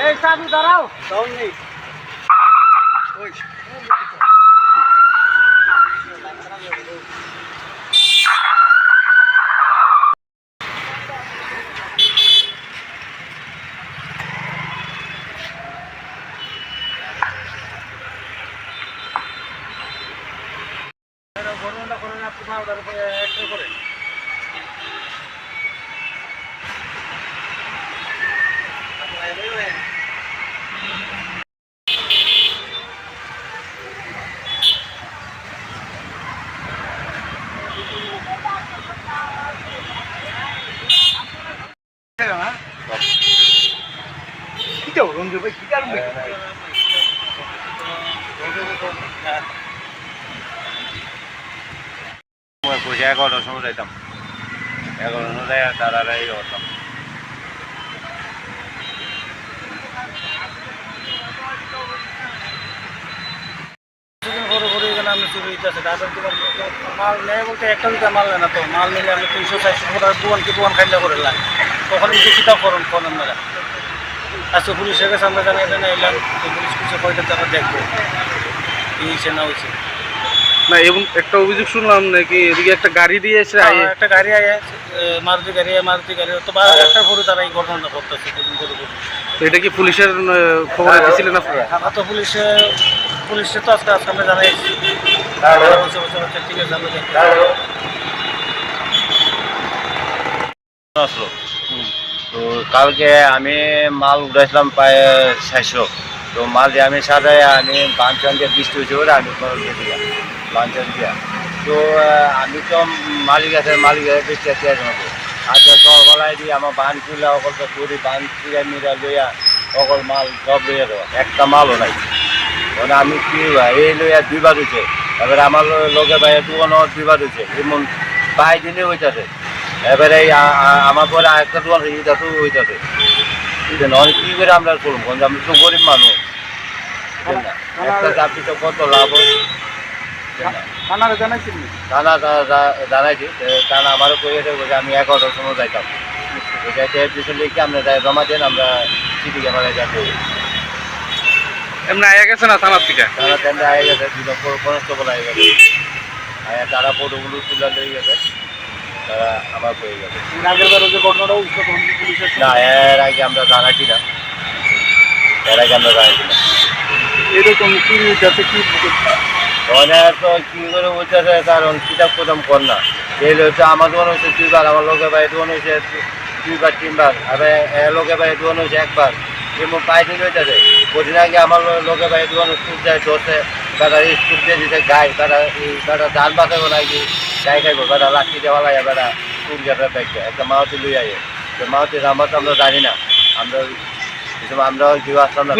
এই সাধু দাঁড়াও নেই ওই ঘটনাটা করেন আপনি একটা করে সময় যাই দাদারাই করতাম কিছুদিন পরে পরে এখানে আমি চুরি হইতেছে তারপর তোমার মাল নেয় বলতে একটা দুটা মাল নেয় না তো মাল নিলে আমি তিনশো চারশো টাকা দোয়ানকে দোয়ান খাইলে করে লাগে। তখন কিছু কিতাব করেন ফোন মেরা আজকে পুলিশের কাছে আমরা জানাই জানাই এলাম পুলিশ কিছু কয়টা তারা দেখব। এই হয়েছে না হয়েছে না এবং একটা অভিযোগ শুনলাম নাকি এদিকে একটা গাড়ি দিয়ে এসে একটা গাড়ি আয় মারুতি গাড়ি মারুতি গাড়ি। তো বা একটা করে তারা এই ঘটনাটা করতেছে এটা কি পুলিশের খবরে দিয়েছিলেন আপনারা? ঢাকা তো পুলিশে পুলিশে তো আজকে আজকে আমরা ঠিক আছে আসলো। তো কালকে আমি মাল উঠাইছিলাম প্রায় ছয়শো তো মাল দিয়ে আমি সাজাই আমি বাঞ্চন দিয়ে বৃষ্টি হয়েছে বলে আমি বাঞ্চন দিয়া। তো আমি তো মালিক আছে মালিক আছে বৃষ্টি আছে আজকে সকালাই দিয়ে আমার বান তুলে অকল তো বান তুলে মিরা লইয়া অকল মাল সব লইয়া দেওয়া। একটা মালও নাই। মানে আমি কি এই লইয়া দুইবার হয়েছে এবারে আমার লগে ভাই দোকানও দুইবার হয়েছে এমন পাই দিনে হইতাছে। এবারে এই আমার পরে আরেকটা দোকান হয়ে যাতে হইতাছে। অনেক কি করে আমরা করব? আমরা তো গরিব মানুষ। একটা চাকরি তো কত লাভ? থানারে জানাইছি। জানাইছি তো আমারও কইয়েছে বলছে আমি এগারোটার সময় যাইতাম। যাইতে পিছনে লিখে আমরা জমা দেন আমরা সিটি ক্যামেরায় যাব। এমনি আয়া গেছে না থানার থেকে তারা টেন্ডে আয়ে গেছে দুটো কনস্টেবল আয়ে গেছে। আয়া তারা ফটোগুলো তুলে লয়ে গেছে। তারা আবার পেয়ে গেছে। আগের বার যে ঘটনাটা হয়েছিল তখন পুলিশের না এর আগে আমরা জানাইছি না। এর আগে আমরা জানাইছি না। এরকম কি যাতে কি অনেক তো কি করে বলতেছে কারণ কিতাব কদম কর না। এই হচ্ছে আমার দোকান হয়েছে দুইবার আমার লোকে ভাই দোকান হয়েছে দুইবার তিনবার। আবার এ লোকে ভাই দোকান হয়েছে একবার। যেমন পাইনি হইতেছে। কদিন আগে আমার লোকে ভাই দোকান স্কুল যায় দোষে তারা স্কুল দিয়ে দিতে গায়ে তারা এই তারা ধান বাঁচাবো নাকি গায়ে খাইবো বেড়া লাঠি দেওয়া লাগে বেড়া স্কুল গেটার ব্যাগটা একটা মাওতি লুই আগে তো মাওতি নাম্বার তো আমরা জানি না আমরা আমরা কেউ আসলাম না